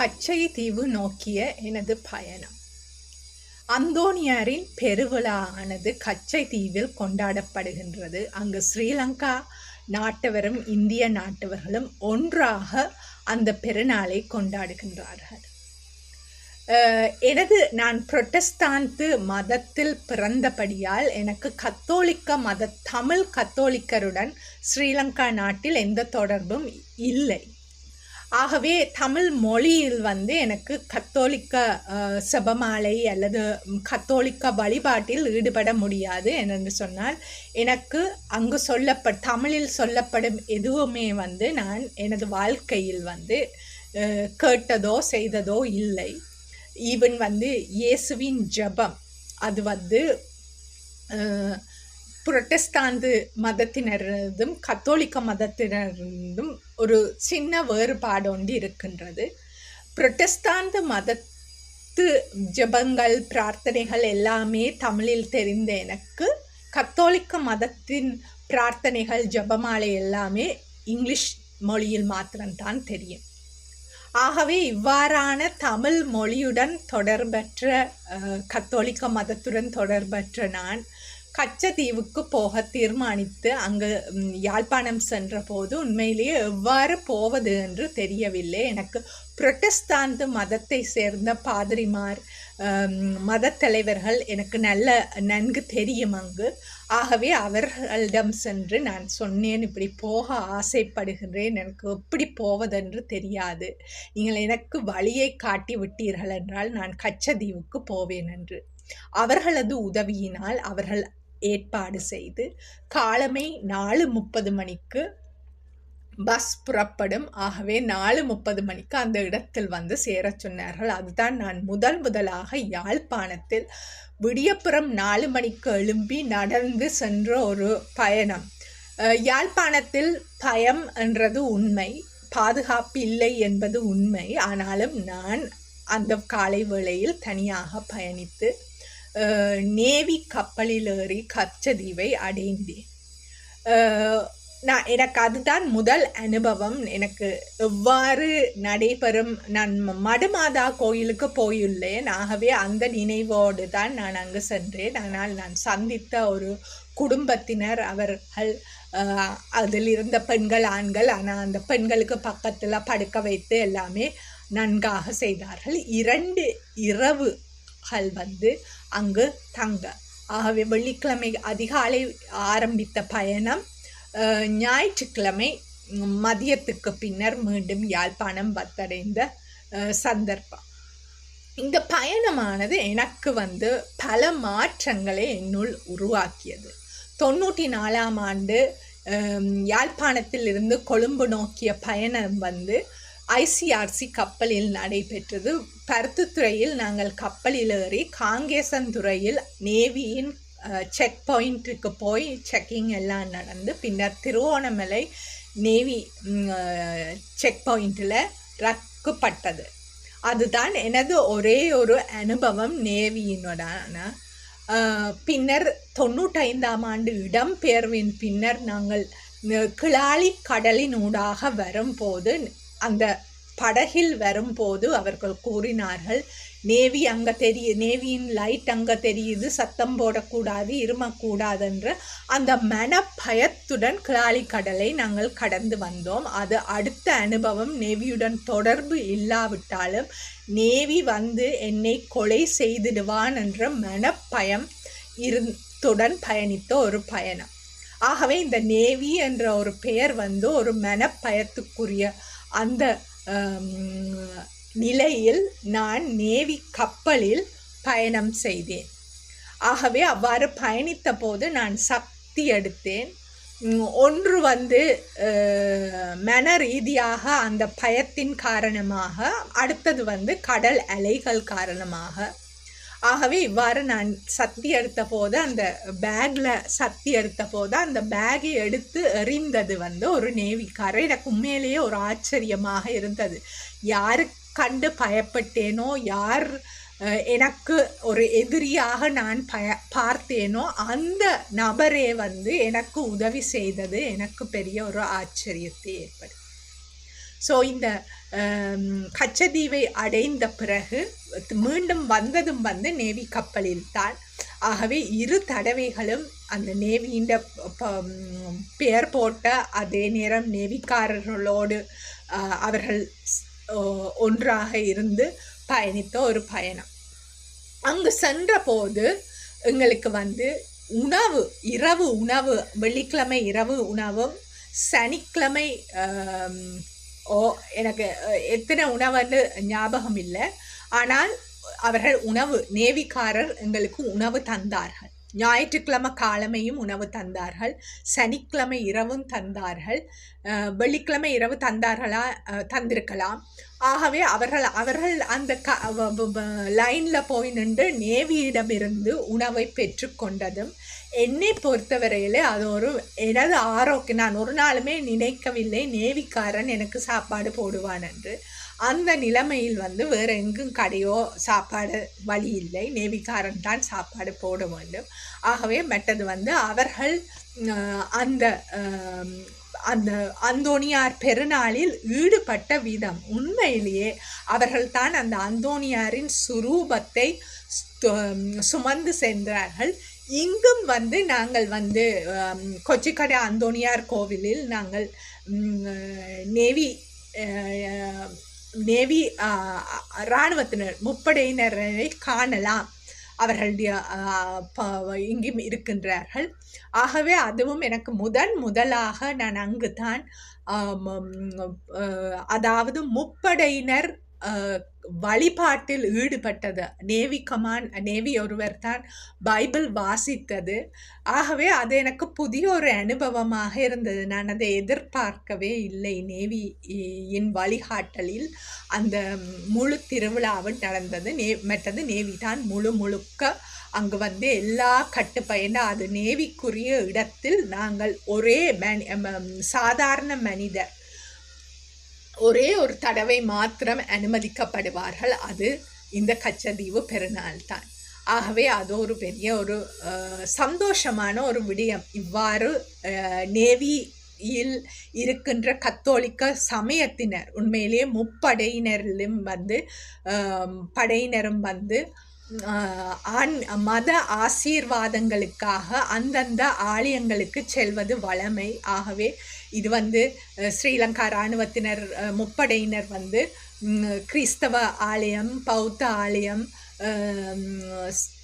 கச்சை தீவு நோக்கிய எனது பயணம். அந்தோனியாரின் பெருவிழாவானது கச்சை தீவில் கொண்டாடப்படுகின்றது. அங்கு ஸ்ரீலங்கா நாட்டவரும் இந்திய நாட்டவர்களும் ஒன்றாக அந்த பெருநாளை கொண்டாடுகின்றார்கள். எனது நான் புரொட்டஸ்தாந்து மதத்தில் பிறந்தபடியால் எனக்கு கத்தோலிக்க மத தமிழ் கத்தோலிக்கருடன் ஸ்ரீலங்கா நாட்டில் எந்த தொடர்பும் இல்லை. ஆகவே தமிழ் மொழியில் வந்து எனக்கு கத்தோலிக்க செபமாலை அல்லது கத்தோலிக்க வழிபாட்டில் ஈடுபட முடியாது என்று சொன்னால் எனக்கு அங்கு சொல்லப்ப தமிழில் சொல்லப்படும் எதுவுமே வந்து நான் எனது வாழ்க்கையில் வந்து கேட்டதோ செய்ததோ இல்லை. ஈவன் வந்து இயேசுவின் ஜெபம் அது வந்து புரொட்டஸ்டாந்து மதத்தினரதும் கத்தோலிக்க மதத்தினரதும் ஒரு சின்ன வேறுபாடு ஒன்று இருக்கின்றது. புரொட்டஸ்டாந்து மதத்து ஜெபங்கள் பிரார்த்தனைகள் எல்லாமே தமிழில் தெரிந்த எனக்கு கத்தோலிக்க மதத்தின் பிரார்த்தனைகள் ஜெபமாலை எல்லாமே இங்கிலீஷ் மொழியில் மாத்திரம்தான் தெரியும். ஆகவே இவ்வாறான தமிழ் மொழியுடன் தொடர்பற்ற கத்தோலிக்க மதத்துடன் தொடர்பற்ற நான் கச்சத்தீவுக்கு போக தீர்மானித்து அங்கு யாழ்ப்பாணம் சென்ற போது உண்மையிலேயே எவ்வாறு போவது என்று தெரியவில்லை. எனக்கு புரொட்டஸ்தாந்து மதத்தை சேர்ந்த பாதிரிமார் மதத்தலைவர்கள் தலைவர்கள் எனக்கு நல்ல நன்கு தெரியும் அங்கு. ஆகவே அவர்களிடம் சென்று நான் சொன்னேன் இப்படி போக ஆசைப்படுகின்றேன் எனக்கு எப்படி போவதென்று தெரியாது. நீங்கள் எனக்கு வழியை காட்டி விட்டீர்கள் என்றால் நான் கச்சதீவுக்கு போவேன் என்று. அவர்களது உதவியினால் அவர்கள் ஏற்பாடு செய்து காலமே நாலு முப்பது மணிக்கு பஸ் புறப்படும். ஆகவே நாலு முப்பது மணிக்கு அந்த இடத்தில் வந்து சேரச் சொன்னார்கள். அதுதான் நான் முதல் முதலாக யாழ்ப்பாணத்தில் விடியப்புறம் நாலு மணிக்கு எழும்பி நடந்து சென்ற ஒரு பயணம். யாழ்ப்பாணத்தில் பயம் என்றது உண்மை. பாதுகாப்பு இல்லை என்பது உண்மை. ஆனாலும் நான் அந்த காலை வேளையில் தனியாக பயணித்து நேவி கப்பலில் ஏறி கச்சதீவை அடைந்தேன் நான் எனக்கு அதுதான் முதல் அனுபவம். எனக்கு எவ்வாறு நடைபெறும் நான் மடுமாதா கோயிலுக்கு போயுள்ளேன். ஆகவே அந்த நினைவோடு தான் நான் அங்கு சென்றேன். ஆனால் நான் சந்தித்த ஒரு குடும்பத்தினர் அவர்கள் அதில் இருந்த பெண்கள் ஆண்கள் ஆனால் அந்த பெண்களுக்கு பக்கத்தில் படுக்க வைத்து எல்லாமே நன்காக செய்தார்கள். இரண்டு இரவுகள் வந்து அங்கு தங்க. ஆகவே வெள்ளிக்கிழமை அதிகாலை ஆரம்பித்த பயணம் ஞாயிற்றுக்கிழமை மதியத்துக்கு பின்னர் மீண்டும் யாழ்ப்பாணம் வந்தடைந்த சந்தர்ப்பம். இந்த பயணமானது எனக்கு வந்து பல மாற்றங்களை என்னுள் உருவாக்கியது. தொண்ணூற்றி நாலாம் ஆண்டு யாழ்ப்பாணத்தில் இருந்து கொழும்பு நோக்கிய பயணம் வந்து ஐசிஆர்சி கப்பலில் நடைபெற்றது. பருத்தித்துறையில் நாங்கள் கப்பலில் ஏறி காங்கேசன்துறையில் நேவியின் செக் பாயிண்ட்டுக்கு போய் செக்கிங் எல்லாம் நடந்து பின்னர் திருவோணமலை நேவி செக் பாயிண்டில் ரக்குப்பட்டது அதுதான் எனது ஒரே ஒரு அனுபவம் நேவியினோடான. பின்னர் தொண்ணூற்றைந்தாம் ஆண்டு இடம்பெயர்வின் பின்னர் நாங்கள் கிளாலி கடலின் ஊடாக வரும்போது அந்த படகில் வரும்போது அவர்கள் கூறினார்கள் நேவி அங்கே தெரிய நேவியின் லைட் அங்கே தெரியுது சத்தம் போடக்கூடாது இருமக்கூடாதுன்ற அந்த மன பயத்துடன் கிளாலி கடலை நாங்கள் கடந்து வந்தோம். அது அடுத்த அனுபவம். நேவியுடன் தொடர்பு இல்லாவிட்டாலும் நேவி வந்து என்னை கொலை செய்திடுவான் என்ற மனப்பயம் இருந்துடன் பயணித்த ஒரு பயணம். ஆகவே இந்த நேவி என்ற ஒரு பெயர் வந்து ஒரு மனப்பயத்துக்குரிய அந்த நிலையில் நான் நேவி கப்பலில் பயணம் செய்தேன். ஆகவே அவ்வாறு பயணித்த போது நான் சக்தி எடுத்தேன். ஒன்று வந்து மன ரீதியாக அந்த பயத்தின் காரணமாக அடுத்தது வந்து கடல் அலைகள் காரணமாக. ஆகவே இவ்வாறு நான் சக்தி எடுத்த போது அந்த பேக்கில் சக்தி எடுத்த போது அந்த பேகை எடுத்து எறிந்தது வந்து ஒரு நேவிக்காரர் எனக்கு உண்மையிலேயே ஒரு ஆச்சரியமாக இருந்தது. யாரு கண்டு பயப்பட்டேனோ? யார் எனக்கு ஒரு எதிரியாக நான் பய பார்த்தேனோ? அந்த நபரே வந்து எனக்கு உதவி செய்தது. எனக்கு பெரிய ஒரு ஆச்சரியத்தை ஏற்படுத்தி ஸோ இந்த um, கச்சதீவை அடைந்த பிறகு மீண்டும் வந்ததும் வந்து நேவி கப்பலில் தான். ஆகவே இரு தடவைகளும் அந்த நேவியின் பெயர் போட்ட அதே நேரம் நேவிக்காரர்களோடு அவர்கள் ஒன்றாக இருந்து பயணித்த ஒரு பயணம். அங்கு சென்றபோது எங்களுக்கு வந்து உணவு இரவு உணவு வெள்ளிக்கிழமை இரவு உணவும் சனிக்கிழமை ஓ எனக்கு எத்தனை உணவுன்னு ஞாபகம் இல்லை ஆனால் அவர்கள் உணவு நேவிக்காரர் எங்களுக்கு உணவு தந்தார்கள் ஞாயிற்றுக்கிழமை காலமையும் உணவு தந்தார்கள். சனிக்கிழமை இரவும் தந்தார்கள். வெள்ளிக்கிழமை இரவு தந்தார்களா தந்திருக்கலாம். ஆகவே அவர்கள் அவர்கள் அந்த க லைனில் போய் நின்று நேவியிடமிருந்து உணவை பெற்றுக்கொண்டதும் என்னை பொறுத்தவரையில் அது ஒரு எனது ஆரோக்கியம் நான் ஒரு நாளுமே நினைக்கவில்லை. நேவிக்காரன் எனக்கு சாப்பாடு போடுவான் என்று. அந்த நிலைமையில் வந்து வேறு எங்கும் கடையோ சாப்பாடு வழி இல்லை. நேவிக்காரன் தான் சாப்பாடு போட வேண்டும். ஆகவே மற்றது வந்து அவர்கள் அந்த அந்த அந்தோணியார் பெருநாளில் ஈடுபட்ட விதம். உண்மையிலேயே அவர்கள்தான் அந்த அந்தோணியாரின் சுரூபத்தை சுமந்து சென்றார்கள். இங்கும் வந்து நாங்கள் வந்து கொச்சிக்கடை அந்தோணியார் கோவிலில் நாங்கள் நேவி நேவி இராணுவத்தினர் முப்படையினரை காணலாம். அவர்களுடைய அஹ், இங்கும் இருக்கின்றார்கள். ஆகவே அதுவும் எனக்கு முதன் முதலாக நான் அங்கு தான் அதாவது முப்படையினர் வழிபாட்டில் ஈடுபட்டது. நேவி கமான் நேவி ஒருவர் தான் பைபிள் வாசித்தது. ஆகவே அது எனக்கு புதிய ஒரு அனுபவமாக இருந்தது. நான் அதை எதிர்பார்க்கவே இல்லை. நேவியின் வழிகாட்டலில் அந்த முழு திருவிழாவும் நடந்தது. நே மற்றது நேவி தான் முழு முழுக்க அங்கு வந்து எல்லா கட்டுப்பயண அது நேவிக்குரிய இடத்தில் நாங்கள் ஒரே மனி ம- சாதாரண மனிதர். ஒரே ஒரு தடவை மாத்திரம் அனுமதிக்கப்படுவார்கள். அது இந்த கச்சதீவு பெருநாள் தான் ஆகவே அது ஒரு பெரிய ஒரு சந்தோஷமான ஒரு விடயம். இவ்வாறு நேவியில் இருக்கின்ற கத்தோலிக்க சமயத்தினர் உண்மையிலேயே முப்படையினரிலும் வந்து படையினரும் வந்து ஆண் மத ஆசீர்வாதங்களுக்காக அந்தந்த ஆலயங்களுக்கு செல்வது வழமை ஆகவே இது வந்து ஸ்ரீலங்கா இராணுவத்தினர் முப்படையினர் வந்து கிறிஸ்தவ ஆலயம் பௌத்த ஆலயம்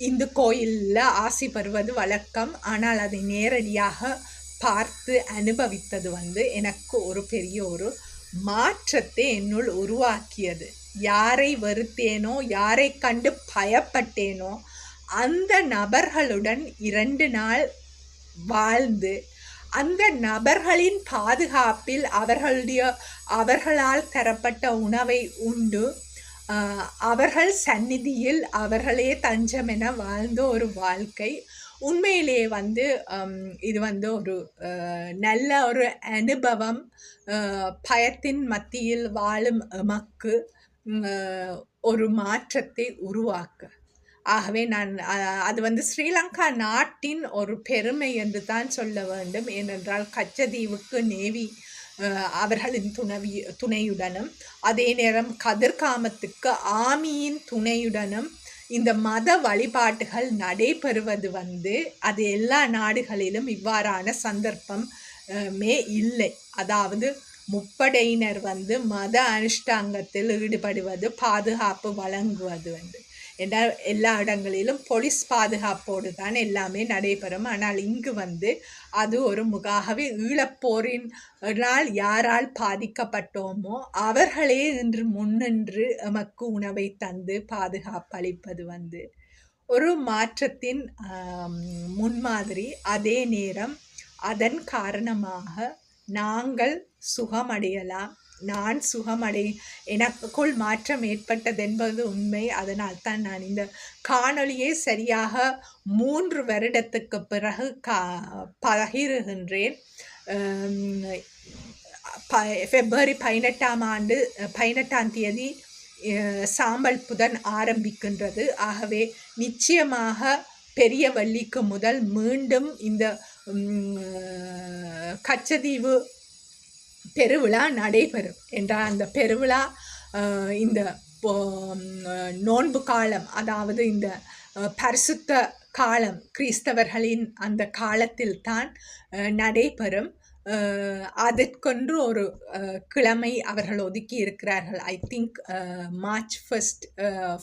இந்து கோயிலில் ஆசி பெறுவது வழக்கம். ஆனால் அதை நேரடியாக பார்த்து அனுபவித்தது வந்து எனக்கு ஒரு பெரிய ஒரு மாற்றத்தை என்னுள் உருவாக்கியது. யாரை வெறுத்தேனோ யாரை கண்டு பயப்பட்டேனோ அந்த நபர்களுடன் இரண்டு நாள் வாழ்ந்து அந்த நபர்களின் பாதுகாப்பில் அவர்களுடைய அவர்களால் தரப்பட்ட உணவை உண்டு. அவர்கள் சந்நிதியில் அவர்களே தஞ்சம் என வாழ்ந்த ஒரு வாழ்க்கை. உண்மையிலேயே வந்து இது வந்து ஒரு நல்ல ஒரு அனுபவம். பயத்தின் மத்தியில் வாழும் மக்கு ஒரு மாற்றத்தை உருவாக்க. ஆகவே நான் அது வந்து ஸ்ரீலங்கா நாட்டின் ஒரு பெருமை என்று தான் சொல்ல வேண்டும். ஏனென்றால் கச்சதீவுக்கு நேவி அவர்களின் துணவி துணையுடனும் அதே நேரம் கதிர்காமத்துக்கு ஆமியின் துணையுடனும் இந்த மத வழிபாட்டுகள் நடைபெறுவது வந்து அது எல்லா நாடுகளிலும் இவ்வாறான சந்தர்ப்பம் மே இல்லை. அதாவது முப்படையினர் வந்து மத அனுஷ்டாங்கத்தில் ஈடுபடுவது பாதுகாப்பு வழங்குவது வந்து. என்றால் எல்லா இடங்களிலும் போலீஸ் பாதுகாப்போடு தான் எல்லாமே நடைபெறும். ஆனால் இங்கு வந்து அது ஒரு முகாகவே ஈழப்போரினால் யாரால் பாதிக்கப்பட்டோமோ அவர்களே இன்று முன்னின்று எமக்கு உணவை தந்து பாதுகாப்பு அளிப்பது வந்து ஒரு மாற்றத்தின் முன்மாதிரி. அதே நேரம் அதன் காரணமாக நாங்கள் சுகமடையலாம். நான் சுகமடை எனக்குள் மாற்றம் ஏற்பட்டதென்பது உண்மை. அதனால் தான் நான் இந்த காணொளியை சரியாக மூன்று வருடத்துக்கு பிறகு கா பகிருகின்றேன். ப- ஃபெப்ரவரி பதினெட்டாம் ஆண்டு பதினெட்டாம் தேதி சாம்பல் புதன் ஆரம்பிக்கின்றது. ஆகவே நிச்சயமாக பெரிய வள்ளிக்கு முதல் மீண்டும் இந்த கச்சதீவு பெருவிழா நடைபெறும் என்றால் அந்த பெருவிழா இந்த நோன்பு காலம் அதாவது இந்த பரிசுத்த காலம் கிறிஸ்தவர்களின் அந்த காலத்தில் தான் நடைபெறும். அதற்கொன்று ஒரு கிழமை அவர்கள் ஒதுக்கி இருக்கிறார்கள். I think March first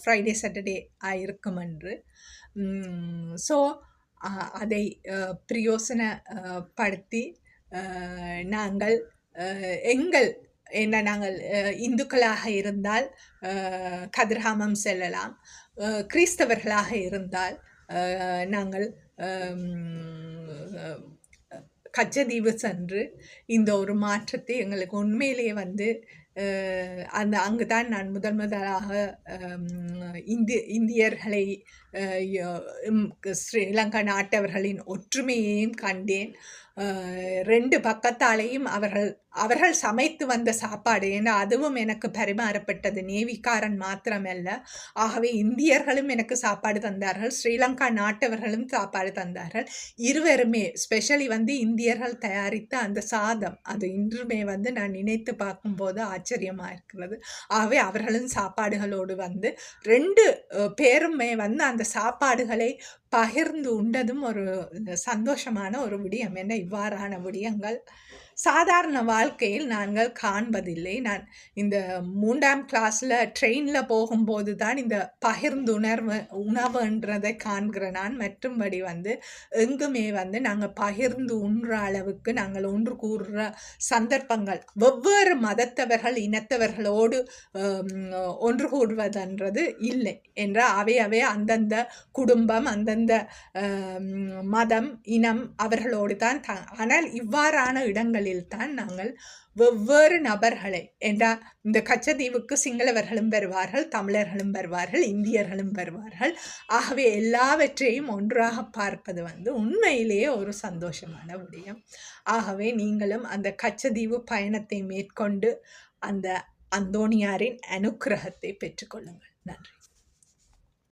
Friday Saturday இருக்கும் என்று. ஸோ அதை பிரயோசனப்படுத்தி நாங்கள் எங்கள் என்ன நாங்கள் இந்துக்களாக இருந்தால் அஹ், கதிர்காமம் செல்லலாம். கிறிஸ்தவர்களாக இருந்தால் நாங்கள் கச்சதீவு சென்று இந்த ஒரு மாற்றத்தை எங்களுக்கு உண்மையிலேயே வந்து அந்த அங்கு தான் நான் முதல் முதலாக அம், இந்தி இந்தியர்களை யோ- ஸ்ரீலங்கா நாட்டவர்களின் ஒற்றுமையையும் கண்டேன். ரெண்டு பக்கத்தாலேயும் அவர்கள் அவர்கள் சமைத்து வந்த சாப்பாடு. ஏன்னா அதுவும் எனக்கு பரிமாறப்பட்டது. நேவிக்காரன் மாத்திரமல்ல. ஆகவே இந்தியர்களும் எனக்கு சாப்பாடு தந்தார்கள். ஸ்ரீலங்கா நாட்டவர்களும் சாப்பாடு தந்தார்கள். இருவருமே ஸ்பெஷலி வந்து இந்தியர்கள் தயாரித்த அந்த சாதம். அது இன்றுமே வந்து நான் நினைத்து பார்க்கும்போது ஆச்சரியமாக இருக்கிறது. ஆகவே அவர்களும் சாப்பாடுகளோடு வந்து ரெண்டு பேருமே வந்து அந்த சாப்பாடுகளை பகிர்ந்து உண்டதும் ஒரு சந்தோஷமான ஒரு விடியம். என்ன இவ்வாறான விடியங்கள் சாதாரண வாழ்க்கையில் நாங்கள் காண்பதில்லை. நான் இந்த மூன்றாம் கிளாஸில் ட்ரெயினில் போகும்போது தான் இந்த பகிர்ந்துணர்வு உணவுன்றதை காண்கிறேன் நான். மற்றும்படி வந்து எங்குமே வந்து நாங்கள் பகிர்ந்து உண்ற அளவுக்கு நாங்கள் ஒன்று கூறுற சந்தர்ப்பங்கள் வெவ்வேறு மதத்தவர்கள் இனத்தவர்களோடு ஒன்று கூடுவதென்றது இல்லை. என்ற அவை அவை அந்தந்த குடும்பம் அந்தந்த மதம் இனம் அவர்களோடு தான் ஆனால் இவ்வாறான இடங்கள் தான் நாங்கள் வெவ்வேறு நபர்களை என்றா இந்த கச்சதீவுக்கு சிங்களவர்களும் வருவார்கள் தமிழர்களும் வருவார்கள் இந்தியர்களும் வருவார்கள். ஆகவே எல்லாவற்றையும் ஒன்றாக பார்ப்பது வந்து உண்மையிலேயே ஒரு சந்தோஷமான விடயம். ஆகவே நீங்களும் அந்த கச்சதீவு பயணத்தை மேற்கொண்டு அந்த அந்தோணியாரின் அனுக்கிரகத்தை பெற்றுக்கொள்ளுங்கள் நன்றி.